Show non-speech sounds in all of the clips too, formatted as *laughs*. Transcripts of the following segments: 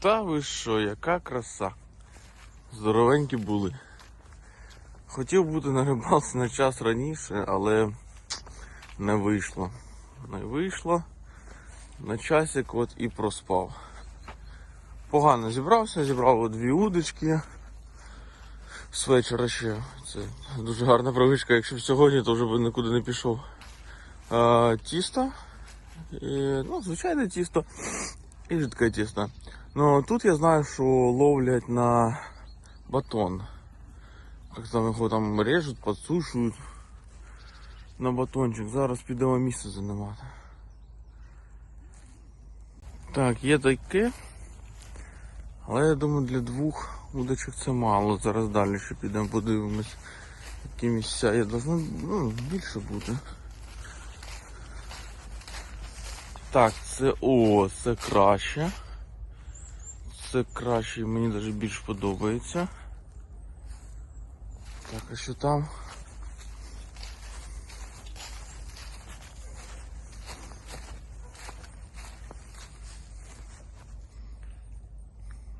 Та ви що, яка краса. Здоровенькі були. Хотів бути на рибалці на час раніше, але не вийшло. Не вийшло. На часик от і проспав. Погано зібрався, зібрав дві удочки. З вечора ще. Це дуже гарна привичка, якщо б сьогодні, то вже б нікуди не пішов. А, тісто. І, ну, звичайне тісто і рідке тісто. Ну тут я знаю, що ловлять на батон. Як там його там режуть, підсушують на батончик. Зараз підемо місце займати. Так, є таке. Але я думаю для двох удочок це мало. Зараз далі ще підемо подивимось, які місця є. Должно ну, більше бути. Так, це о, це краще. Це краще, мені навіть більш подобається. Так, а що там?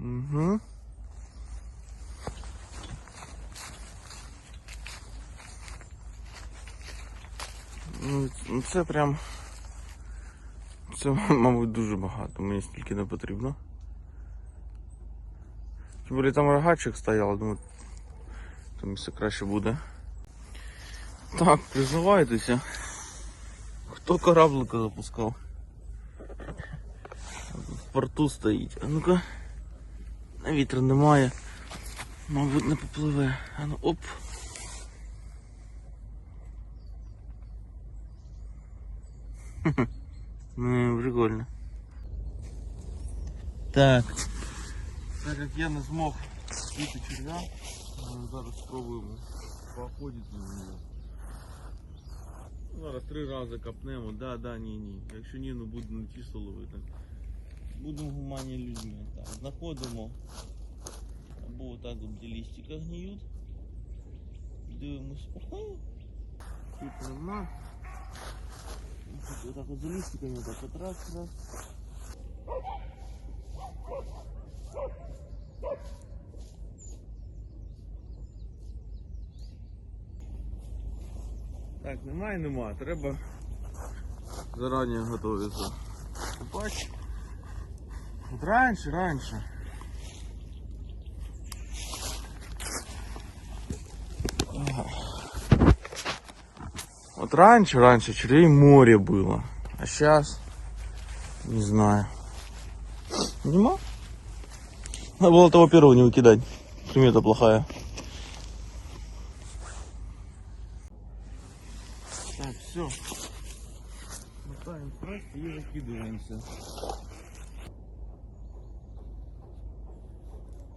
Угу. Ну, це прям. Це, *laughs* мабуть, дуже багато, мені стільки не потрібно. Тим більше там рогачик стояв, думаю, там все краще буде. Так, признавайтеся. Хто кораблика запускав? В порту стоїть. А ну-ка. На вітру немає. Мабуть, не попливе. А ну оп. *laughs* Ну, прикольно. Так. Так як я не змог бити черв'я, ми зараз спробуємо походити на нього. Зараз три рази капнемо, да, да, ні, ні. Якщо ні, ну будемо чисто ловити. Будемо гуманні людьми. Так, знаходимо. Або отак от де лістика гниють. Дивимось. Ого! Тут нема. Тут отак от за листиками, так от раз, раз. Так, немає, нема. Треба зарані готуватися. Купати. От раніше, раніше. Ага. Вот раньше, раньше червей море было. А сейчас не знаю. Нема? Надо было того первого не выкидать. Примета плохая. Так, все. Мотаем красть и закидываемся.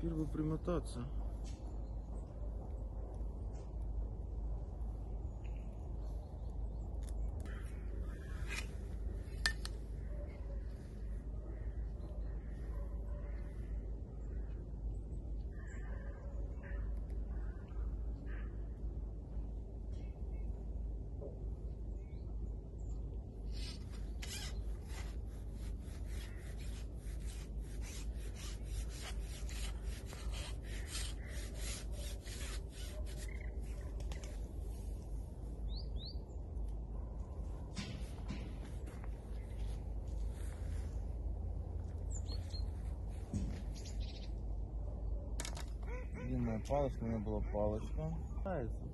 Первый примотаться. Длинная палочка, у меня была палочка. Нравится.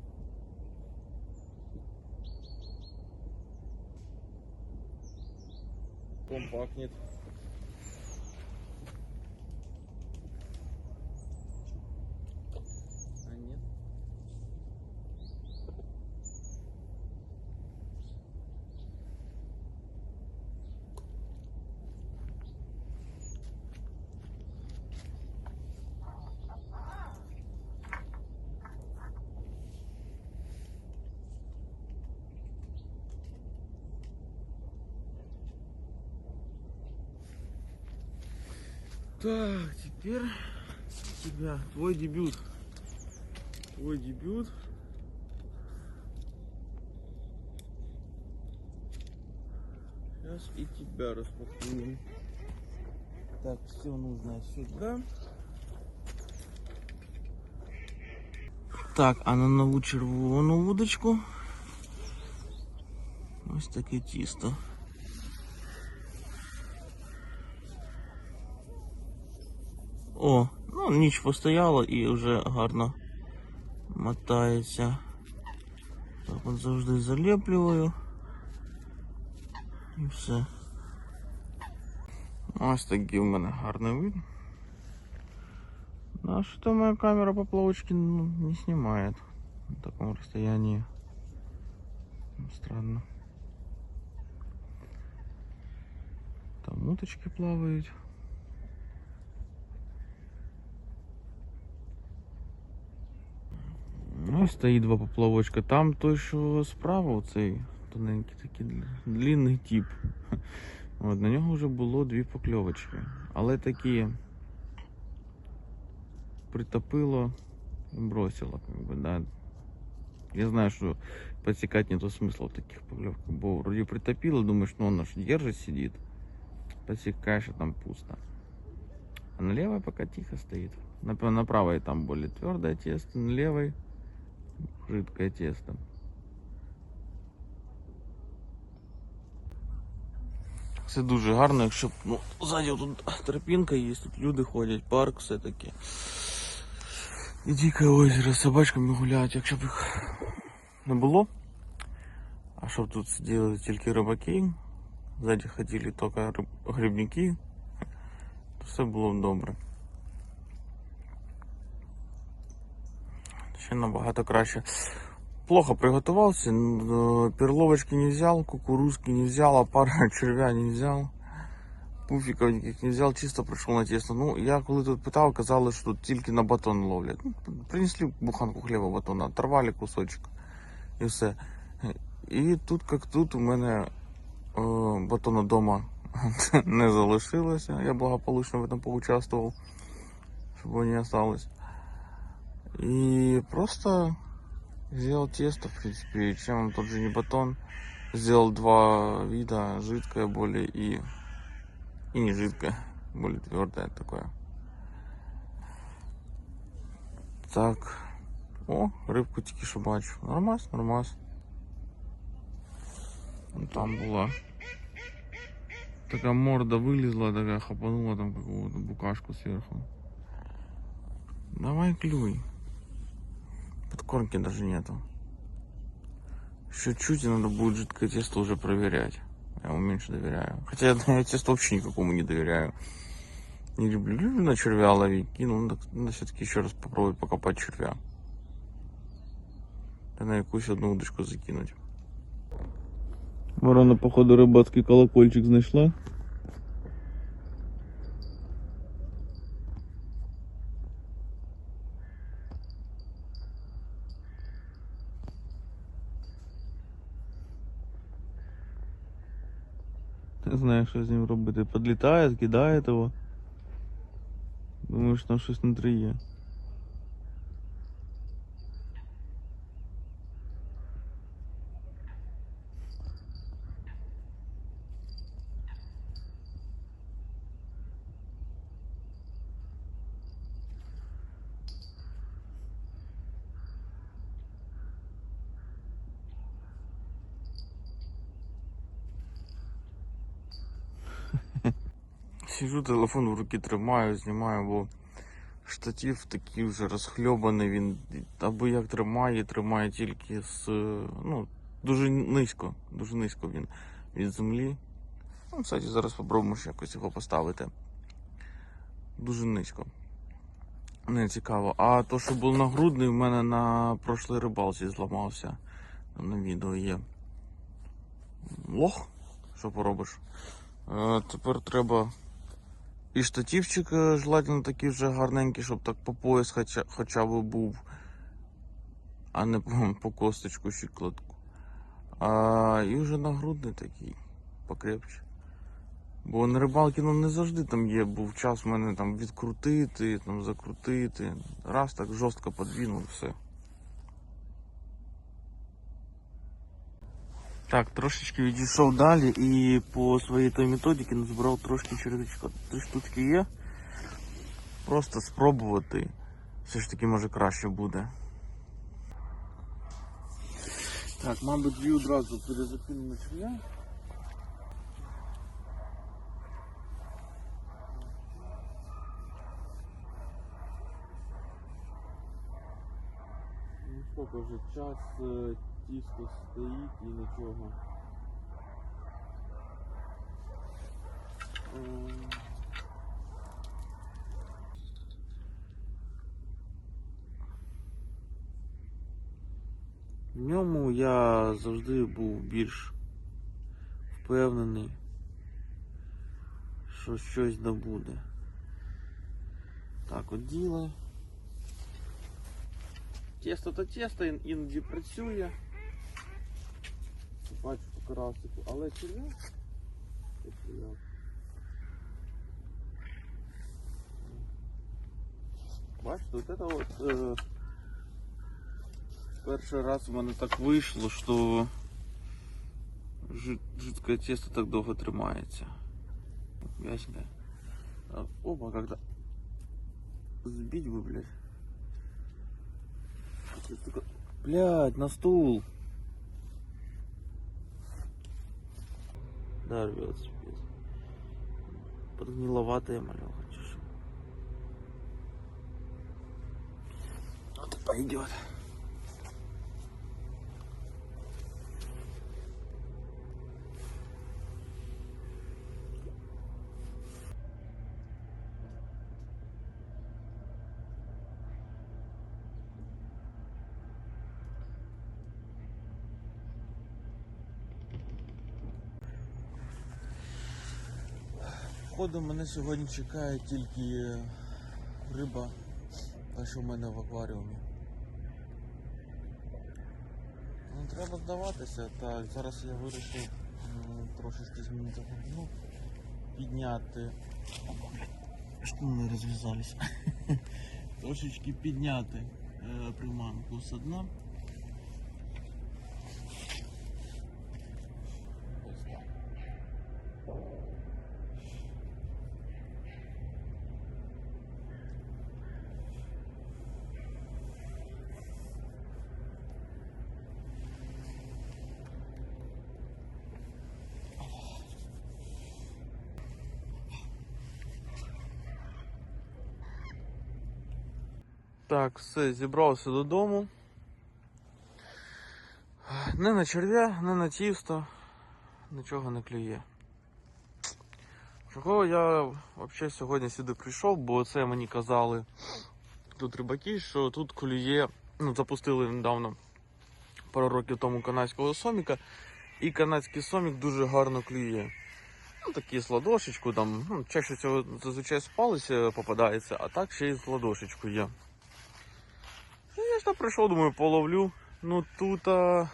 Так, теперь тебя твой дебют. Твой дебют. Сейчас и тебя распакуем. Так, все нужно сюда. Так, а на нову червону вудочку. Ось таке тісто. О, ну ніч постояла і вже гарно мотається. Так от завжди заліплюю. І все. Ось такий в мене гарний вид. А что моя камера поплавочки ну, не снимает на таком расстоянии. Странно. Там уточки плавають. Ну, стоїть два поплавочка. Там той, що справа, оцей тоненький такий дл- длинний тип. *laughs* От, на нього вже було дві покльовочки. Але такі притопило и бросило, как бы, да. Я знаю, что подсекать нету смысла в таких поклевках, бо вроде притопило, думаешь, ну он аж держит, сидит. Подсекаешь, а там пусто. А на левой пока тихо стоит. На, на правой там более твердое тесто, на левой жидкое тесто. Все дуже гарно, якщо б, ну, ззаді тут тропінка є, тут люди ходять, парк все таки. І дике озеро з собачками гулять, якщо б їх не було. А щоб тут сиділи тільки рибаки, ззаді ходили тільки риб... грибники, то все було б добре. Ще набагато краще. Плохо приготовился, н- э, перловочки не взял, кукурузки не взял, а пара *laughs* червя не взял. Пуфіків ніяких не взяв, чисто прийшов на тісто. Ну, я коли тут питав, казали, що тут тільки на батон ловлять. Ну, принесли буханку хліба батона, оторвали кусочок і все. І тут, як тут, у мене е, батона вдома *laughs* не залишилося. Я благополучно в этом поучаствував, щоб вони осталось. И просто сделал тесто, в принципе, чем тот же не батон. Сделал два вида, жидкое более и и не жидкое, более твердое такое. Так. О, рибку тільки що бачу. Нормас, нормас. Там була. Така морда вылезла, такая хапанула там какого-то букашку сверху. Давай клюй. Подкормки даже нету. Еще чуть и надо будет жидкое тесто уже проверять. Я ему меньше доверяю. Хотя я, *laughs* я тесто вообще никакому не доверяю. Не люблю, люблю на червя ловить. Кинул, надо, надо все-таки еще раз попробовать покопать червя. Да на якусь одну удочку закинуть. Ворона, походу, рибацький колокольчик знайшла. Робити. кидает того. Думаю, що там щось внутрі є. Сижу, телефон в руки тримаю, знімаю, бо штатив такий вже розхльобаний, він аби як тримає, тримає тільки з. Ну, дуже низько, дуже низько він від землі. Ну, кстати, зараз спробуємо ще якось його поставити. Дуже низько. Не цікаво. А то, що був нагрудний, в мене на прошлій рибалці зламався. На відео є. Лох, що поробиш. Е, тепер треба і штативчик е, желательно такий вже гарненький, щоб так по пояс хоча, хоча б був, а не по, по косточку щиколотку. А, і вже нагрудний такий, покрепче. Бо на рибалки ну, не завжди там є, був час в мене там відкрутити, там закрутити. Раз так жорстко подвинув все. Так, трошечки відійшов далі і по своїй той методиці назбирав трошки червячка. Три штучки є. Просто спробувати. Все ж таки може краще буде. Так, мабуть, дві одразу перезакину на черв'я. Ну сколько вже час е, Тісто стоїть і нічого. В ньому я завжди був більш впевнений, що щось да буде. Так, от діло. Тесто то тесто ін- іноді працює. пачку красику, але чи не? Бачите, вот это вот э, перший раз у мене так вийшло, що жидке тісто так довго тримається. Ясно? А, опа, когда сбить бы, блядь. Блядь, на стул. Да, рвется пиздец. Подгниловатая малеха, чешу. Вот и пойдет. Походу мене сьогодні чекає тільки риба, та що в мене в акваріумі. Ну, треба здаватися, так, зараз я вирішив трошечки змінити глибину, підняти. Штани розв'язались. *laughs* Трошечки підняти е, приманку з дна. Так, все, зібрався додому. Не на черв'я, не на тісто, нічого не клює. Чого я взагалі сьогодні сюди прийшов, бо це мені казали тут рибаки, що тут клює, ну запустили недавно пару років тому канадського соміка, і канадський сомік дуже гарно клює. Ну, такі з ладошечку, там, ну, чаще всього зазвичай з палиця попадається, а так ще й з ладошечку є. Я ж прийшов, думаю, половлю. Ну тут а...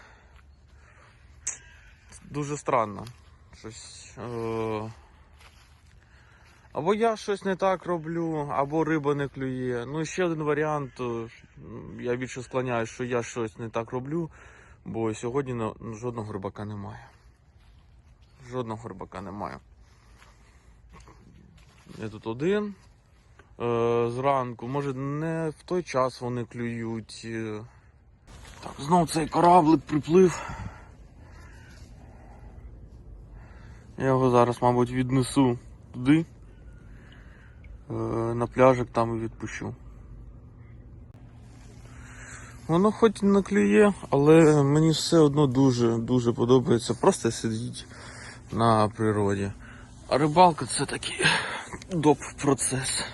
дуже странно. Щось. Е... Або я щось не так роблю, або риба не клює. Ну, ще один варіант. е, Я більше склоняюсь, що я щось не так роблю, бо сьогодні ну, жодного рибака немає. Жодного рибака немає. Я тут один. Е, зранку. Може не в той час вони клюють. е. Так, знов цей кораблик приплив. Я його зараз, мабуть, віднесу туди. е, На пляжик там і відпущу. Воно хоч і не клює, але мені все одно дуже-дуже подобається просто сидіти на природі. А рибалка це такий доп процес.